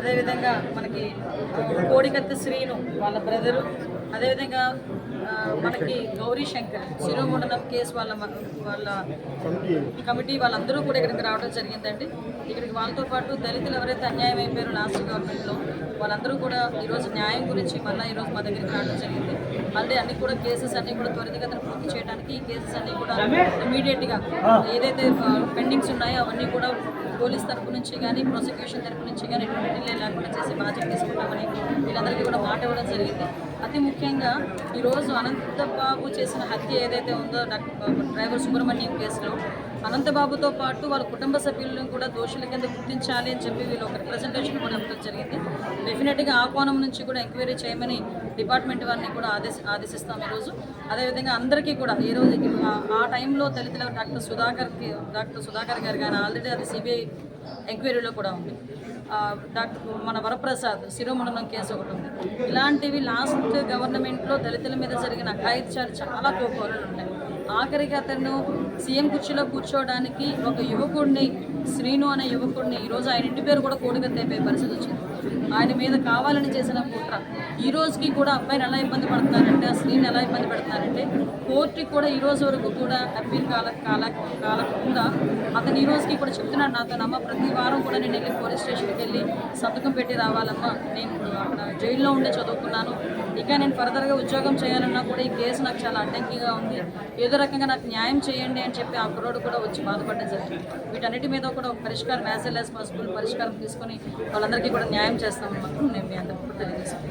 అదేవిధంగా మనకి కోడికత్తి శ్రీను వాళ్ళ బ్రదరు. అదేవిధంగా మనకి గౌరీ శంకర్ శిరోమండలం కేసు వాళ్ళ వాళ్ళ కమిటీ వాళ్ళందరూ కూడా ఇక్కడికి రావడం జరిగిందండి. ఇక్కడికి వాళ్ళతో పాటు దళితులు ఎవరైతే అన్యాయం అయిపోయారో లాస్ట్ గవర్నమెంట్లో వాళ్ళందరూ కూడా ఈరోజు న్యాయం గురించి మళ్ళీ ఈరోజు మా దగ్గరికి రావడం జరిగింది. మళ్ళీ అన్ని కూడా కేసెస్ అన్ని కూడా త్వరితగతిన పూర్తి చేయడానికి ఈ కేసెస్ అన్ని కూడా ఇమీడియట్గా ఏదైతే పెండింగ్స్ ఉన్నాయో అవన్నీ కూడా పోలీస్ తరపు నుంచి కానీ ప్రాసిక్యూషన్ తరపు నుంచి కానీ ఎటువంటి డిలే లేకుండా చేసి బాధ్యత తీసుకుంటామని వీళ్ళందరికీ కూడా మాట ఇవ్వడం జరిగింది. అతి ముఖ్యంగా ఈరోజు అనంతబాబు చేసిన హత్య ఏదైతే ఉందో డ్రైవర్ సుబ్రహ్మణ్యం కేసులో అనంతబాబుతో పాటు వాళ్ళ కుటుంబ సభ్యులను కూడా దోషుల కింద గుర్తించాలి అని చెప్పి వీళ్ళు ఒక రిప్రజెంటేషన్ కూడా ఇవ్వడం జరిగింది. డెఫినెట్గా ఆ కోణం నుంచి కూడా ఎంక్వైరీ చేయమని డిపార్ట్మెంట్ వారిని కూడా ఆదేశ ఆదేశిస్తాం ఈరోజు. అదేవిధంగా అందరికీ కూడా ఈ రోజు ఆ- టైంలో తల్లిదండ్రుల డాక్టర్ సుధాకర్కి డాక్టర్ సుధాకర్ గారు కానీ ఆల్రెడీ అది సిబిఐ ఎంక్వైరీలో కూడా ఉంది. డాక్టర్ మన వరప్రసాద్ శిరోముండనం కేసు ఒకటి ఉంది. ఇలాంటివి లాస్ట్ గవర్నమెంట్లో దళితుల మీద జరిగిన అఘాయిత్యాలు చాలా కోకోలు ఉన్నాయి. ఆఖరికి అతను సీఎం కుర్చీలో కూర్చోవడానికి ఒక యువకుడిని శ్రీను అనే యువకుడిని ఈరోజు ఆయన ఇంటి పేరు కూడా కోడిగత్తైపోయే పరిస్థితి వచ్చింది. ఆయన మీద కావాలని చేసిన కుట్ర ఈ రోజుకి కూడా అబ్బాయిని ఎలా ఇబ్బంది పడుతున్నారంటే ఆ స్త్రీని ఎలా ఇబ్బంది పెడుతున్నారంటే కోర్టుకి కూడా ఈ రోజు వరకు కూడా అప్పీల్ కాల కాల కాలకుండా అతను ఈ రోజుకి కూడా చెప్తున్నాడు నాతో అమ్మ ప్రతి వారం కూడా నేను వెళ్ళి పోలీస్ స్టేషన్కి వెళ్ళి సంతకం పెట్టి రావాలమ్మా. నేను అక్కడ జైల్లో ఉండే చదువుకున్నాను. ఇక నేను ఫర్దర్గా ఉద్యోగం చేయాలన్నా కూడా ఈ కేసు నాకు చాలా అడ్డంకిగా ఉంది. ఏదో రకంగా నాకు న్యాయం చేయండి అని చెప్పి ఆ కుర్రోడు కూడా వచ్చి బాధపడడం జరిగింది. వీటన్నిటి మీద కూడా ఒక పరిష్కారం యాజ్ వెల్ యాజ్ పాసిబుల్ పరిష్కారం తీసుకొని వాళ్ళందరికీ కూడా న్యాయం చేస్తామని మాత్రం నేను మీ అందరికీ తెలియజేస్తాను